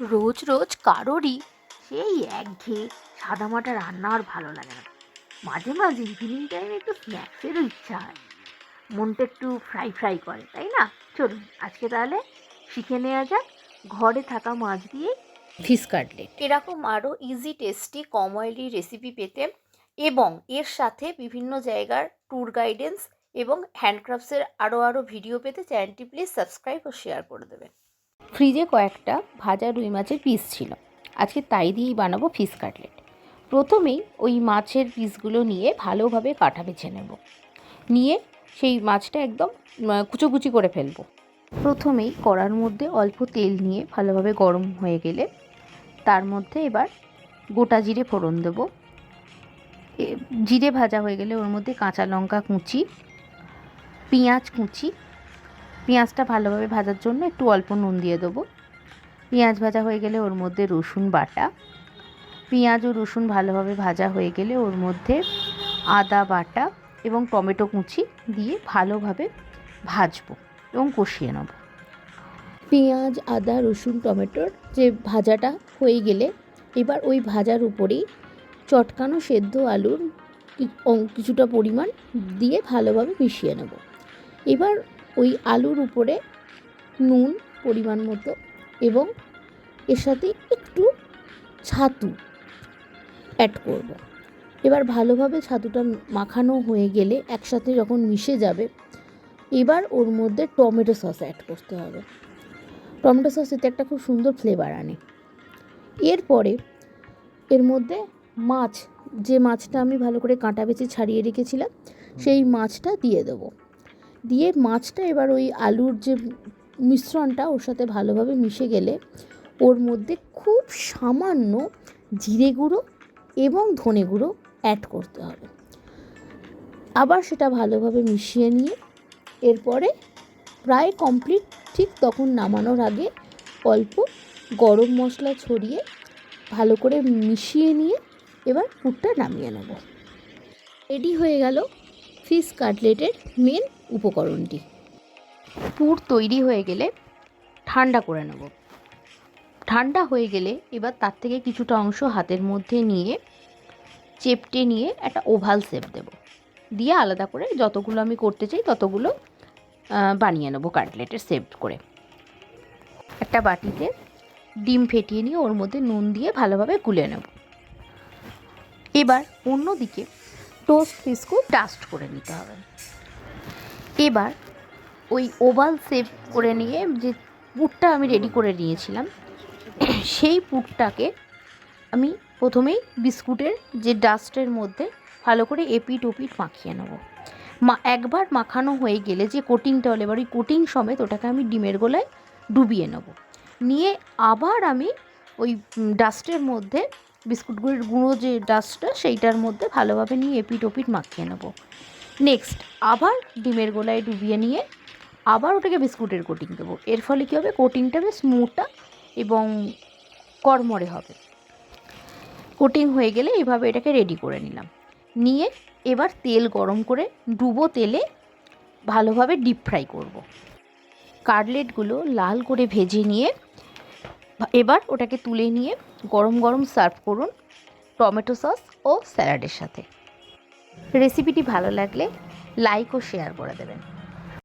রোজ রোজ কারোরই সেই একঘেয়ে সাদামাটা রান্না আর ভালো লাগে না। মাঝে মাঝে ইভিনিং টাইমে একটু স্ন্যাক্সেরও ইচ্ছা হয়। মনটা একটু ফ্রাই ফ্রাই করে, তাই না? চলুন, আজকে তাহলে শিখে নেওয়া যাক ঘরে থাকা মাছ দিয়ে ফিশ কাটলেট এরকম আরও ইজি টেস্টি কম অয়েলি রেসিপি পেতে এবং এর সাথে বিভিন্ন জায়গার ট্যুর গাইডেন্স এবং হ্যান্ডক্রাফটসের আরও আরও ভিডিও পেতে চ্যানেলটি প্লিজ সাবস্ক্রাইব ও শেয়ার করে দেবেন। ফ্রিজে কয়েকটা ভাজা রুই মাছের পিস ছিল। আজকে তাই দিয়েই বানাবো ফিশ কাটলেট প্রথমেই ওই মাছের পিসগুলো নিয়ে ভালোভাবে কাটা বেছে নেব। নিয়ে সেই মাছটা একদম কুচোকুচি করে ফেলব। প্রথমেই কড়ার মধ্যে অল্প তেল নিয়ে ভালোভাবে গরম হয়ে গেলে তার মধ্যে এবার গোটা জিরে ফোড়ন দেবো। জিরে ভাজা হয়ে গেলে ওর মধ্যে কাঁচা লঙ্কা কুচি, পেঁয়াজ কুচি পেঁয়াজটা ভালোভাবে ভাজার জন্য একটু অল্প নুন দিয়ে দেবো। পেঁয়াজ ভাজা হয়ে গেলে ওর মধ্যে রসুন বাটা। পেঁয়াজ ও রসুন ভালোভাবে ভাজা হয়ে গেলে ওর মধ্যে আদা বাটা এবং টমেটো কুচি দিয়ে ভালোভাবে ভাজবো এবং কষিয়ে নেব। পেঁয়াজ, আদা, রসুন, টমেটোর যে ভাজাটা হয়ে গেলে এবার ওই ভাজার উপরেই চটকানো সেদ্ধ আলুর কিছুটা পরিমাণ দিয়ে ভালোভাবে মিশিয়ে নেব। এবার ওই আলুর উপরে নুন পরিমাণ মতো এবং এর সাথে একটু ছাতু অ্যাড করব। এবার ভালোভাবে ছাতুটা মাখানো হয়ে গেলে একসাথে যখন মিশে যাবে এবার ওর মধ্যে টমেটো সস অ্যাড করতে হবে। টমেটো সস এতে একটা খুব সুন্দর ফ্লেভার আনে। এরপরে এর মধ্যে মাছ যে মাছটা আমি ভালো করে কাঁটা বেছে ছাড়িয়ে রেখেছিলাম সেই মাছটা দিয়ে দেবো। দিয়ে মাছটা এবার ওই আলুর যে মিশ্রণটা ওর সাথে ভালোভাবে মিশে গেলে ওর মধ্যে খুব সামান্য জিরে গুঁড়ো এবং ধনে গুঁড়ো অ্যাড করতে হবে। আবার সেটা ভালোভাবে মিশিয়ে নিয়ে এরপরে প্রায় কমপ্লিট ঠিক তখন নামানোর আগে অল্প গরম মশলা ছড়িয়ে ভালো করে মিশিয়ে নিয়ে এবার পুরটা নামিয়ে নেব। রেডি হয়ে গেল ফিশ কাটলেটের মেন উপকরণটি। পুর তৈরি হয়ে গেলে ঠান্ডা করে নেব। ঠান্ডা হয়ে গেলে এবার তার থেকে কিছুটা অংশ হাতের মধ্যে নিয়ে চেপটে নিয়ে একটা ওভাল শেপ দেব। দিয়ে আলাদা করে যতগুলো আমি করতে চাই ততগুলো বানিয়ে নেব কাটলেটের শেপ করে। একটা বাটিতে ডিম ফেটিয়ে নিয়ে ওর মধ্যে নুন দিয়ে ভালোভাবে গুলে নেব। এবার অন্যদিকে টোস্ট বিস্কুট ডাস্ট করে নিতে হবে। এবার ওই ওভাল সেভ করে নিয়ে যে পুরটা আমি রেডি করে নিয়েছিলাম, সেই পুরটাকে আমি প্রথমেই বিস্কুটের যে ডাস্টের মধ্যে ভালো করে এপিট ওপিট মাখিয়ে নেব। মা, একবার মাখানো হয়ে গেলে যে কোটিংটা হলো, এবার ওই কোটিং সমেত ওটাকে আমি ডিমের গোলায় ডুবিয়ে নেব। নিয়ে আবার আমি ওই ডাস্টের মধ্যে বিস্কুটগুলোর গুঁড়ো যে ডাস্টটা সেইটার মধ্যে ভালোভাবে নিয়ে এপিট ওপিট মাখিয়ে নেব। নেক্সট আবার ডিমের গোলায় ডুবিয়ে নিয়ে আবার ওটাকে বিস্কুটের কোটিং দেবো। এর ফলে কী হবে? কোটিংটা বেশ মোটা এবং কড়মড়ে হবে। কোটিং হয়ে গেলে এভাবে এটাকে রেডি করে নিলাম। নিয়ে এবার তেল গরম করে ডুবো তেলে ভালোভাবে ডিপ ফ্রাই করব। কাটলেটগুলো লাল করে ভেজে নিয়ে এবার ওটাকে তুলে নিয়ে গরম গরম সার্ভ করুন টমেটো সস ও স্যালাডের সাথে। রেসিপিটি ভালো লাগলে লাইক ও শেয়ার করে দেবেন।